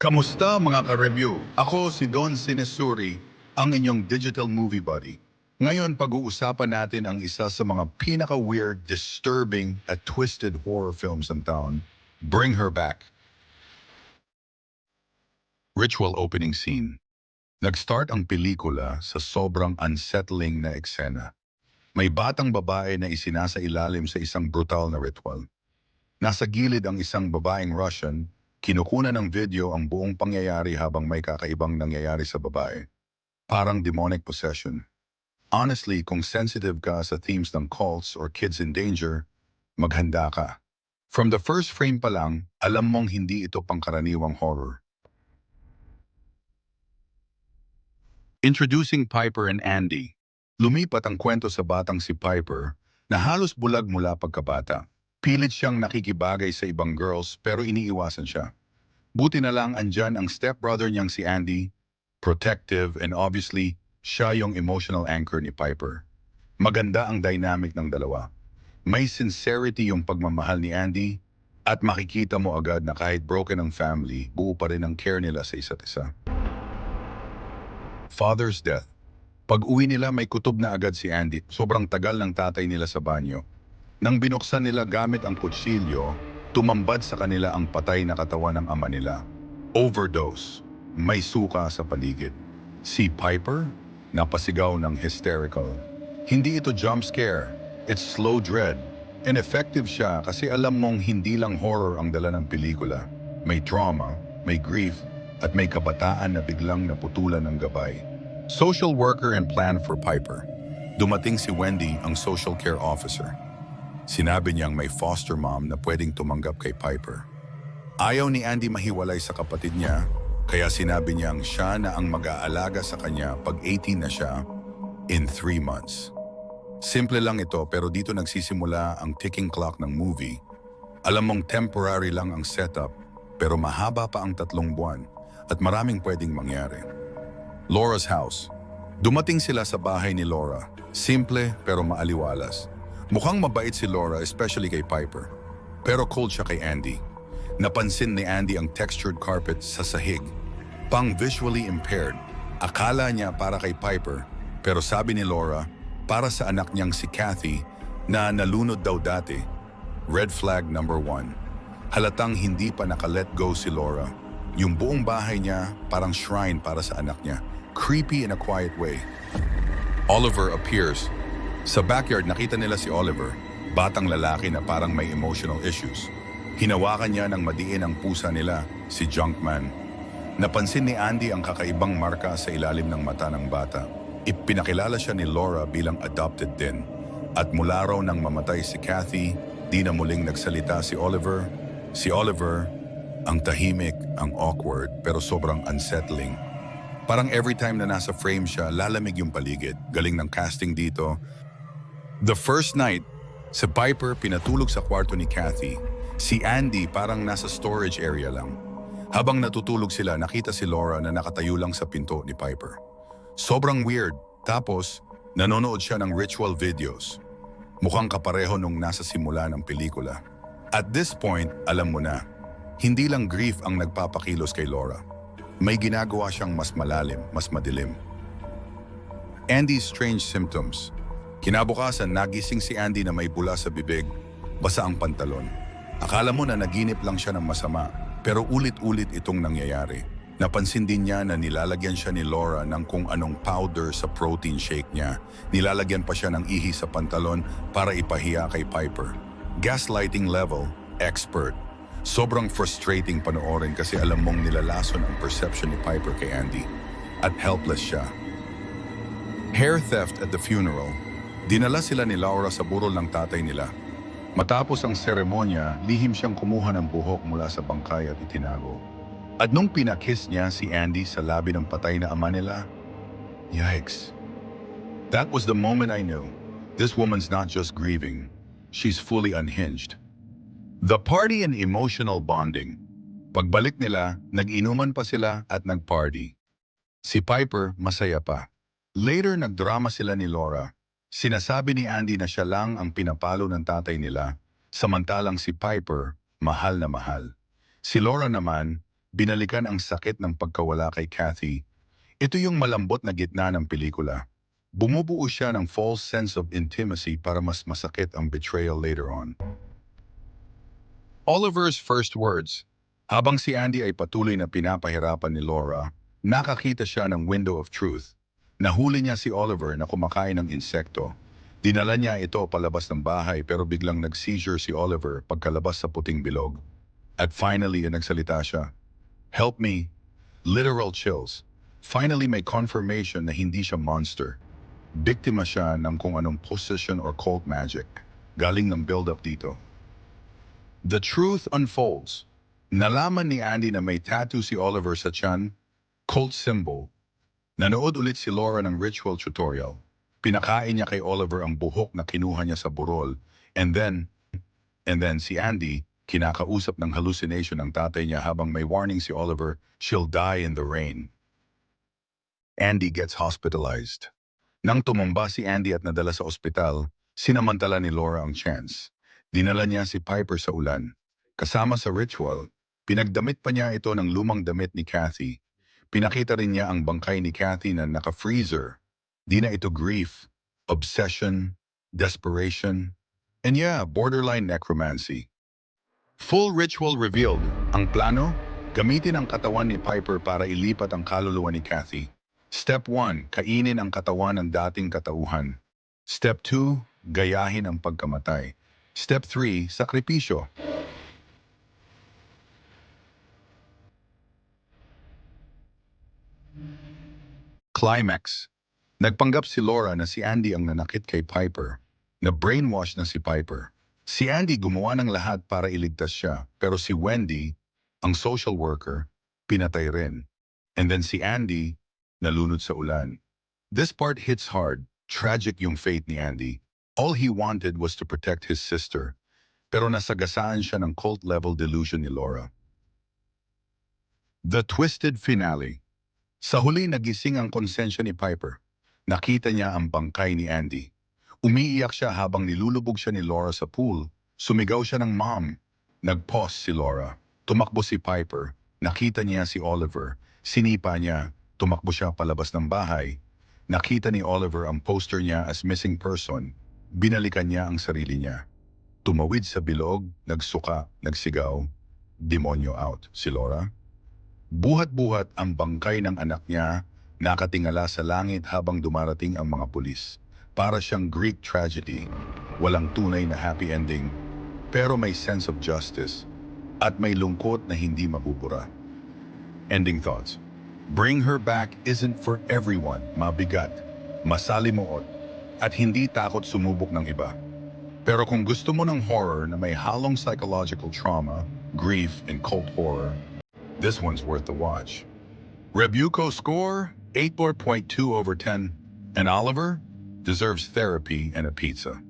Kamusta mga ka-review? Ako si Don Sinesuri, ang inyong digital movie buddy. Ngayon pag-uusapan natin ang isa sa mga pinaka-weird, disturbing at twisted horror films ng taon, Bring Her Back. Ritual opening scene. Nag-start ang pelikula sa sobrang unsettling na eksena. May batang babae na isinasa ilalim sa isang brutal na ritual. Nasa gilid ang isang babaeng Russian, kinukunan ng video ang buong pangyayari habang may kakaibang nangyayari sa babae. Parang demonic possession. Honestly, kung sensitive ka sa themes ng cults or kids in danger, maghanda ka. From the first frame pa lang, alam mong hindi ito pangkaraniwang horror. Introducing Piper and Andy. Lumipat ang kwento sa batang si Piper na halos bulag mula pagkabata. Pilit siyang nakikibagay sa ibang girls pero iniiwasan siya. Buti na lang andyan ang stepbrother niyang si Andy, protective and obviously siya yung emotional anchor ni Piper. Maganda ang dynamic ng dalawa. May sincerity yung pagmamahal ni Andy at makikita mo agad na kahit broken ang family, buo pa rin ang care nila sa isa't isa. Father's death. Pag uwi nila may kutob na agad si Andy. Sobrang tagal ng tatay nila sa banyo. Nang binuksan nila gamit ang kutsilyo, tumambad sa kanila ang patay na katawan ng ama nila. Overdose. May suka sa paligid. Si Piper, napasigaw ng hysterical. Hindi ito jump scare. It's slow dread. And effective siya kasi alam mong hindi lang horror ang dala ng pelikula. May trauma, may grief, at may kabataan na biglang naputulan ng gabay. Social worker and plan for Piper. Dumating si Wendy, ang social care officer. Sinabi niyang may foster mom na pwedeng tumanggap kay Piper. Ayaw ni Andy mahiwalay sa kapatid niya, kaya sinabi niyang siya na ang mag-aalaga sa kanya pag 18 na siya in 3 months. Simple lang ito pero dito nagsisimula ang ticking clock ng movie. Alam mong temporary lang ang setup pero mahaba pa ang tatlong buwan at maraming pwedeng mangyari. Laura's house. Dumating sila sa bahay ni Laura. Simple pero maaliwalas. Mukhang mabait si Laura especially kay Piper. Pero cold siya kay Andy. Napansin ni Andy ang textured carpet sa sahig. Pang visually impaired. Akala niya para kay Piper. Pero sabi ni Laura, para sa anak niyang si Kathy na nalunod daw dati. Red flag number one. Halatang hindi pa nakalet go si Laura. Yung buong bahay niya parang shrine para sa anak niya. Creepy in a quiet way. Oliver appears. Sa backyard nakita nila si Oliver, batang lalaki na parang may emotional issues. Hinawakan niya ng madiin ang pusa nila, si Junkman. Napansin ni Andy ang kakaibang marka sa ilalim ng mata ng bata. Ipinakilala siya ni Laura bilang adopted din. At mula raw nang mamatay si Kathy, di na muling nagsalita si Oliver. Si Oliver, ang tahimik, ang awkward, pero sobrang unsettling. Parang every time na nasa frame siya, lalamig yung paligid. Galing ng casting dito. The first night, si Piper pinatulog sa kwarto ni Kathy. Si Andy parang nasa storage area lang. Habang natutulog sila, nakita si Laura na nakatayo lang sa pinto ni Piper. Sobrang weird. Tapos, nanonood siya ng ritual videos. Mukhang kapareho nung nasa simula ng pelikula. At this point, alam mo na, hindi lang grief ang nagpapakilos kay Laura. May ginagawa siyang mas malalim, mas madilim. Andy's strange symptoms. Kinabukasan, nagising si Andy na may bula sa bibig, basa ang pantalon. Akala mo na naginip lang siya ng masama, pero ulit-ulit itong nangyayari. Napansin din niya na nilalagyan siya ni Laura ng kung anong powder sa protein shake niya. Nilalagyan pa siya ng ihi sa pantalon para ipahiya kay Piper. Gaslighting level, expert. Sobrang frustrating panoorin kasi alam mong nilalason ang perception ni Piper kay Andy. At helpless siya. Hair theft at the funeral. Dinala sila ni Laura sa burol ng tatay nila. Matapos ang seremonya, lihim siyang kumuha ng buhok mula sa bangkay at itinago. At nung pinakiss niya si Andy sa labi ng patay na ama nila, yikes. That was the moment I knew. This woman's not just grieving, she's fully unhinged. The party and emotional bonding. Pagbalik nila, nag-inuman pa sila at nag-party. Si Piper masaya pa. Later nagdrama sila ni Laura. Sinasabi ni Andy na siya lang ang pinapalo ng tatay nila, samantalang si Piper, mahal na mahal. Si Laura naman, binalikan ang sakit ng pagkawala kay Kathy. Ito yung malambot na gitna ng pelikula. Bumubuo siya ng false sense of intimacy para mas masakit ang betrayal later on. Oliver's first words. Habang si Andy ay patuloy na pinapahirapan ni Laura, nakakita siya ng window of truth. Nahuli niya si Oliver na kumakain ng insekto. Dinala niya ito palabas ng bahay pero biglang nag-seizure si Oliver pagkalabas sa puting bilog. At finally, nagsalita siya. Help me. Literal chills. Finally, may confirmation na hindi siya monster. Biktima siya ng kung anong possession or cult magic. Galing ng build-up dito. The truth unfolds. Nalaman ni Andy na may tattoo si Oliver sa tiyan, cult symbol. Nanood ulit si Laura ng ritual tutorial. Pinakain niya kay Oliver ang buhok na kinuha niya sa burol. And then, and then si Andy, kinakausap ng hallucination ng tatay niya habang may warning si Oliver, she'll die in the rain. Andy gets hospitalized. Nang tumumba si Andy at nadala sa ospital, sinamantala ni Laura ang chance. Dinala niya si Piper sa ulan. Kasama sa ritual, pinagdamit pa niya ito ng lumang damit ni Kathy. Pinakita rin niya ang bangkay ni Kathy na naka-freezer. Di na ito grief, obsession, desperation, and yeah, borderline necromancy. Full ritual revealed. Ang plano? Gamitin ang katawan ni Piper para ilipat ang kaluluwa ni Kathy. Step 1, kainin ang katawan ng dating katauhan. Step 2, gayahin ang pagkamatay. Step 3, sakripisyo. Climax. Nagpanggap si Laura na si Andy ang nanakit kay Piper. Na brainwash na si Piper. Si Andy gumawa ng lahat para iligtas siya, pero si Wendy, ang social worker, pinatay rin. And then si Andy, nalunod sa ulan. This part hits hard. Tragic yung fate ni Andy. All he wanted was to protect his sister. Pero nasagasaan siya ng cult-level delusion ni Laura. The Twisted Finale Sa huli nagising ang konsensya ni Piper. Nakita niya ang bangkay ni Andy. Umiiyak siya habang nilulubog siya ni Laura sa pool. Sumigaw siya ng mom. Nag-pause si Laura. Tumakbo si Piper. Nakita niya si Oliver. Sinipa niya. Tumakbo siya palabas ng bahay. Nakita ni Oliver ang poster niya as missing person. Binalikan niya ang sarili niya. Tumawid sa bilog, nagsuka, nagsigaw. Demonyo out, si Laura. Buhat-buhat ang bangkay ng anak niya, nakatingala sa langit habang dumarating ang mga pulis. Para siyang Greek tragedy. Walang tunay na happy ending, pero may sense of justice at may lungkot na hindi mabubura. Ending thoughts. Bring Her Back isn't for everyone, mabigat, masalimuot, at hindi takot sumubok ng iba. Pero kung gusto mo ng horror na may halong psychological trauma, grief, and cult horror, this one's worth the watch. Rebuco score 8.2 over 10, and Oliver deserves therapy and a pizza.